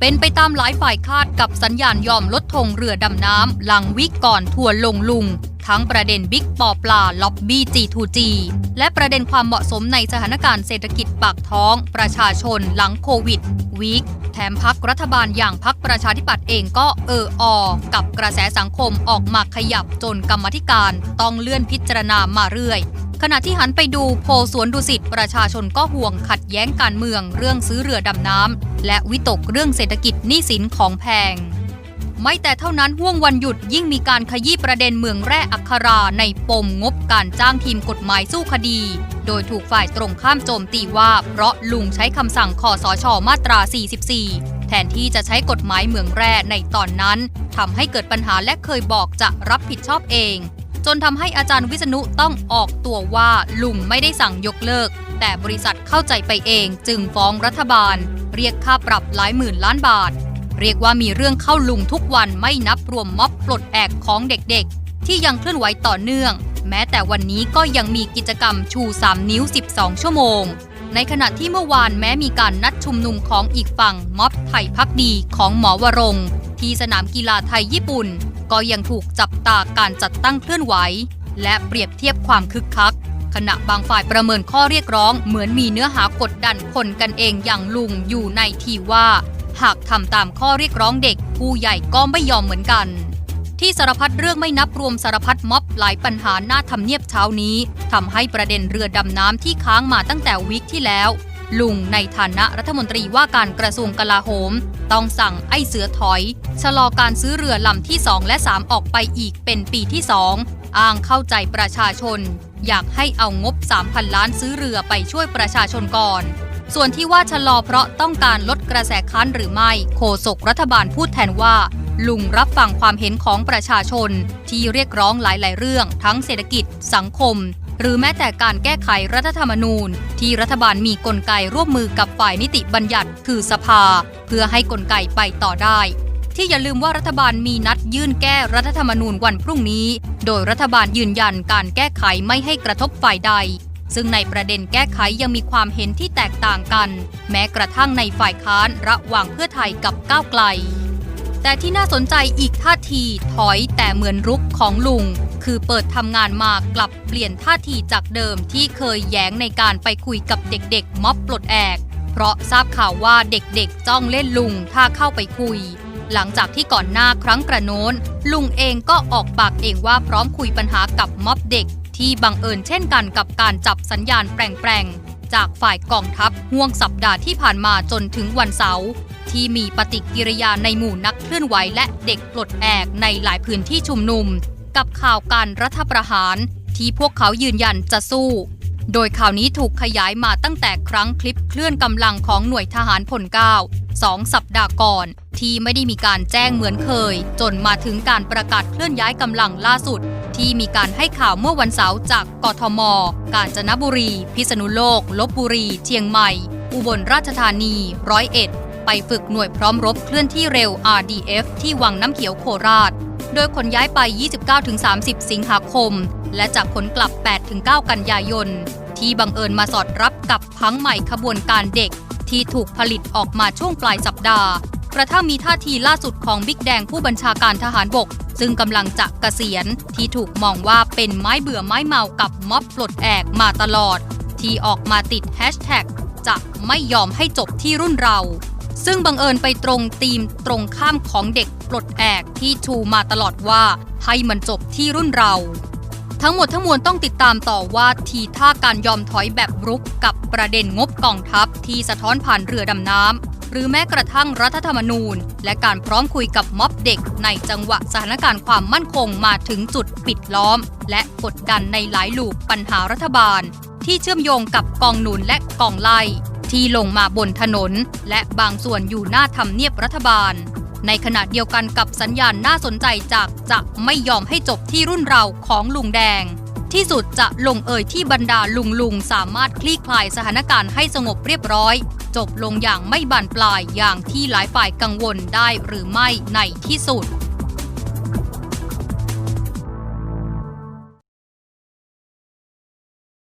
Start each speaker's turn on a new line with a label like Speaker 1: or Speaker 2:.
Speaker 1: เป็นไปตามหลายฝ่ายคาดกับสัญญาณยอมลดธงเรือดำน้ำหลังวิกก่อนทัวร์ลงลุง ทั้งประเด็นบิ๊กปอปลาล็อบบี้ G2G และประเด็นความเหมาะสมในสถานการณ์เศรษฐกิจปากท้อง ประชาชนหลังโควิดวีคแถมพักรัฐบาลอย่างพักประชาธิปัตย์เองก็เอออ กับกระแสสังคมออกมาขยับจนกรรมธิการ ต้องเลื่อนพิจารณามาเรื่อย ขณะที่หันไปดูโพลสวนดุสิตประชาชนก็ห่วงขัดแย้งการเมืองเรื่องซื้อเรือดำน้ำและวิตกเรื่องเศรษฐกิจหนี้สินของแพง ไม่แต่เท่านั้นห่วงวันหยุดยิ่งมีการขยี้ประเด็นเมืองแร่อัคราในปมงบการจ้างทีมกฎหมายสู้คดี โดยถูกฝ่ายตรงข้ามโจมตีว่า เพราะลุงใช้คำสั่งคอสชมาตรา 44 แทนที่จะใช้กฎหมายเมืองแร่ในตอนนั้นทำให้เกิดปัญหาและเคยบอกจะรับผิดชอบเอง จนทำให้อาจารย์วิษณุต้องออกตัวว่าลุงไม่ได้สั่งยกเลิก แต่บริษัทเข้าใจไปเองจึงฟ้องรัฐบาล เรียกค่าปรับหลายหมื่นล้านบาท เรียกว่ามีเรื่องเข้าลุงทุกวันไม่นับรวมม็อบปลดแอกของเด็กๆ ที่ยังเคลื่อนไหวต่อเนื่อง แม้แต่วันนี้ก็ยังมีกิจกรรมชู 3 นิ้ว 12 ชั่วโมง ในขณะที่เมื่อวานแม้มีการนัดชุมนุมของอีกฝั่งม็อบไทยพักดีของหมอวรง ที่สนามกีฬาไทยญี่ปุ่น ก็ยังถูกจับตาการจัดตั้งเคลื่อนไหว และเปรียบเทียบความคึกคัก ขณะบางฝ่ายประเมินข้อเรียกร้อง เหมือนมีเนื้อหากดดันคนกันเองอย่างลุงอยู่ในทีว่า หากทำตามข้อเรียกร้องเด็ก ผู้ใหญ่ก็ไม่ยอมเหมือนกัน ที่สารพัดเรื่องไม่นับรวมสารพัดม็อบหลายปัญหาหน้าทำเนียบเช้านี้ทำให้ประเด็นเรือดำน้ำที่ค้างมาตั้งแต่วิกที่แล้ว ลุงในฐานะรัฐมนตรีว่าการกระทรวงกลาโหม ต้องสั่งไอ้เสือถอย ชะลอการซื้อเรือลำที่ 2 และ 3 ออกไปอีกเป็นปีที่ 2 อ้างเข้าใจประชาชน อยากให้เอางบ 3,000 ล้านซื้อเรือไปช่วยประชาชนก่อน ส่วนที่ว่าชะลอเพราะต้องการลดกระแสค้านหรือไม่โฆษกรัฐบาลพูดแทนว่าลุงรับฟังความเห็นของประชาชน ที่เรียกร้องหลาย ๆ เรื่อง ทั้งเศรษฐกิจ สังคม หรือแม้แต่การแก้ไขรัฐธรรมนูญ ที่รัฐบาลมีกลไกร่วมมือกับฝ่ายนิติบัญญัติ คือสภา เพื่อให้กลไกไปต่อได้ ที่อย่าลืมว่ารัฐบาลมีนัดยื่นแก้รัฐธรรมนูญวันพรุ่งนี้ โดยรัฐบาลยืนยันการแก้ไขไม่ให้กระทบฝ่ายใด ซึ่งในประเด็นแก้ไขยังมีความเห็นที่แตกต่างกัน แม้กระทั่งในฝ่ายค้านระหว่างเพื่อไทยกับก้าวไกล แต่ที่น่าสนใจอีกท่าทีถอยแต่เหมือนรุกของลุง คือเปิดทำงานมากลับเปลี่ยนท่าทีจากเดิมที่เคยแย้งในการไปคุยกับเด็กๆ ม็อบปลดแอก เพราะทราบข่าวว่าเด็กๆ จ้องเล่นลุงถ้าเข้าไปคุย หลังจากที่ก่อนหน้าครั้งกระโน้น ลุงเองก็ออกปากเองว่าพร้อมคุยปัญหากับม็อบเด็ก ที่บังเอิญเช่นกันกับการจับสัญญาณแปลงๆ จากฝ่ายกองทัพห่วงสัปดาห์ที่ผ่านมาจนถึงวันเสาร์ที่มีปฏิกิริยาในหมู่นักเคลื่อนไหวและเด็กปลดแอกในหลายพื้นที่ชุมนุม กับข่าวการรัฐประหารที่พวกเขายืนยันจะสู้ โดยข่าวนี้ถูกขยายมาตั้งแต่ครั้งคลิปเคลื่อนกำลังของหน่วยทหารพลเก้าสองสัปดาห์ก่อน ที่ไม่ได้มีการแจ้งเหมือนเคย จนมาถึงการประกาศเคลื่อนย้ายกำลังล่าสุด ที่มีการให้ข่าวเมื่อวันเสาร์จากกทม กาญจนบุรี พิษณุโลก ลบบุรี เชียงใหม่ อุบลราชธานี ร้อยเอ็ด ไปฝึกหน่วยพร้อมรบเคลื่อนที่เร็ว RDF ที่วังน้ำเขียวโคราช โดยขนย้ายไป 29-30 สิงหาคม และจากขนกลับ 8-9 กันยายน ที่บังเอิญมาสอดรับกับพังใหม่ขบวนการเด็ก ที่ถูกผลิตออกมาช่วงปลายสัปดาห์ กระทั่งมีท่าทีล่าสุดของบิ๊กแดงผู้บัญชาการทหารบก ซึ่งกำลังจะเกษียณที่ถูกมองว่าเป็นไม้เบื่อไม้เมากับม็อบปลดแอกมาตลอด ที่ออกมาติดแฮชแท็กจะไม่ยอมให้จบที่รุ่นเรา ซึ่งบังเอิญไปตรงธีมตรงข้ามของเด็กปลดแอกที่ชูมาตลอดว่าให้มันจบที่รุ่นเรา ทั้งหมดทั้งมวลต้องติดตามต่อว่าทีท่าการยอมถอยแบบรุกกับประเด็นงบกองทัพที่สะท้อนผ่านเรือดำน้ำ หรือแม้กระทั่งรัฐธรรมนูญ และการพร้อมคุยกับม็อบเด็ก ในจังหวะสถานการณ์ความมั่นคงมาถึงจุดปิดล้อม และกดดันในหลายลูกปัญหารัฐบาล ที่เชื่อมโยงกับกองหนุนและกองไล่ที่ลงมาบนถนน และบางส่วนอยู่หน้าทำเนียบรัฐบาล ในขณะเดียวกันกับสัญญาณน่าสนใจจากจะไม่ยอมให้จบที่รุ่นเราของลุงแดง ที่สุดจะลงเอยที่บรรดาลุงลุงสามารถคลี่คลายสถานการณ์ให้สงบเรียบร้อย จบลงอย่างไม่บานปลายอย่างที่หลายฝ่ายกังวลได้หรือไม่ในที่สุด